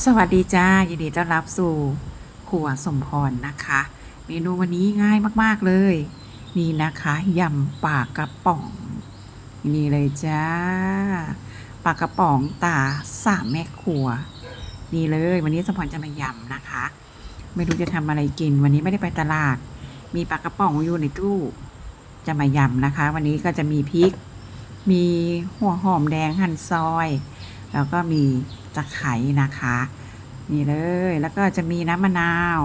สวัสดีจ้ายินดีต้อนรับสู่ครัวสมพรนะคะ เมนูวันนี้ง่ายมากๆเลย นี่นะคะยำปลากระป๋อง นี่เลยจ้าปลากระป๋องตาสามแม่ครัว นี่เลยวันนี้สมพรจะมายำนะคะ ไม่รู้จะทำอะไรกิน วันนี้ไม่ได้ไปตลาด มีปลากระป๋องอยู่ในตู้ จะมายำนะคะ วันนี้ก็จะมีพริก มีหัวหอมแดงหั่นซอย แล้วก็มี ตะไคร้นะคะ นี่เลยแล้วก็จะมีน้ำมะนาว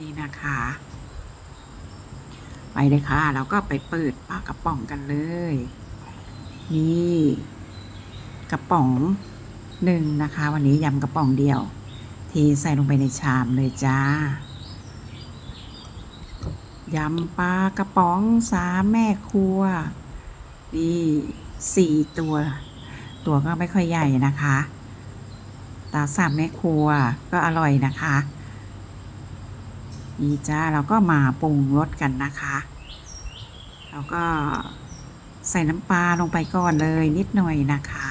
นี่นะคะ ไปเลยค่ะเราก็ไปเปิดปากกระป๋องกันเลย นี่กระป๋องหนึ่งนะคะ วันนี้ยำกระป๋องเดียวเทใส่ลงไปในชามเลยจ้ายำปลากระป๋องสามแม่ครัวนี่สี่ตัว ตัวก็ไม่ค่อยใหญ่นะคะ ตาสามแม่ครัวก็อร่อยนะคะนี่จ้าเราก็มาปรุงรสกันนะคะเราก็ใส่น้ำปลาลงไปก่อนเลยนิดหน่อยนะคะ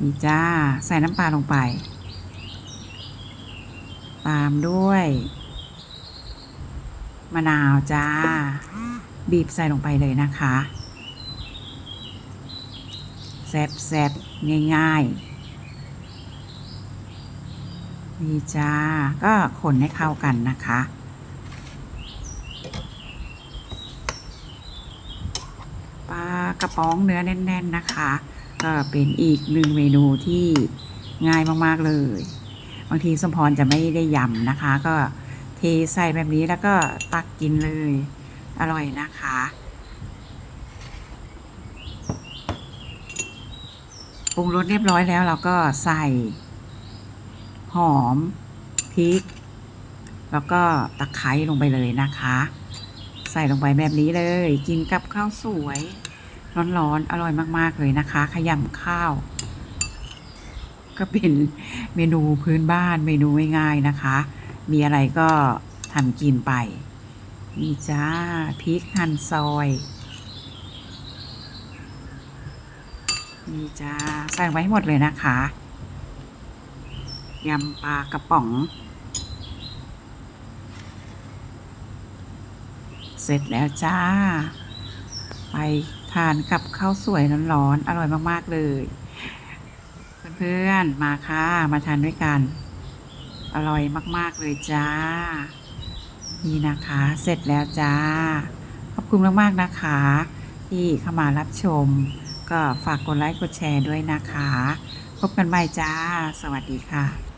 นี่จ้าใส่น้ำปลาลงไป ตามด้วยมะนาวจ้า บีบใส่ลงไปเลยนะคะ แซบแซบง่ายๆ นี่จ้า ก็คนให้เข้ากันนะคะ ปลากระป๋องเนื้อแน่น ๆ นะคะ ก็เป็นอีกหนึ่งเมนูที่ง่ายมาก ๆ เลย บางทีสมพรจะไม่ได้ยำนะคะ ก็เทใส่แบบนี้แล้วก็ตักกินเลย อร่อยนะคะ ปรุงรสเรียบร้อยแล้วเราก็ใส่ หอมพริก แล้วก็ตะไคร้ลงไปเลยนะคะ ใส่ลงไปแบบนี้เลย กินกับข้าวสวย ร้อนๆอร่อยมากๆเลยนะคะ ขยำข้าว ก็เป็นเมนูพื้นบ้านเมนูง่ายๆนะคะ มีอะไรก็ทำกินไปนี่จ้าพริกหั่นซอย นี่จ้าใส่ไว้หมดเลยนะคะยำปลากระป๋อง เสร็จแล้วจ้า ไปทานกับข้าวสวยร้อนๆอร่อยมากๆเลย เพื่อนๆมาค่ะ มาทานด้วยกัน อร่อยมากๆเลยจ้า นี่นะคะ เสร็จแล้วจ้า ขอบคุณมากๆนะคะ ที่เข้ามารับชม ก็ฝากกดไลค์กดแชร์ด้วยนะคะ พบกันใหม่จ้า สวัสดีค่ะ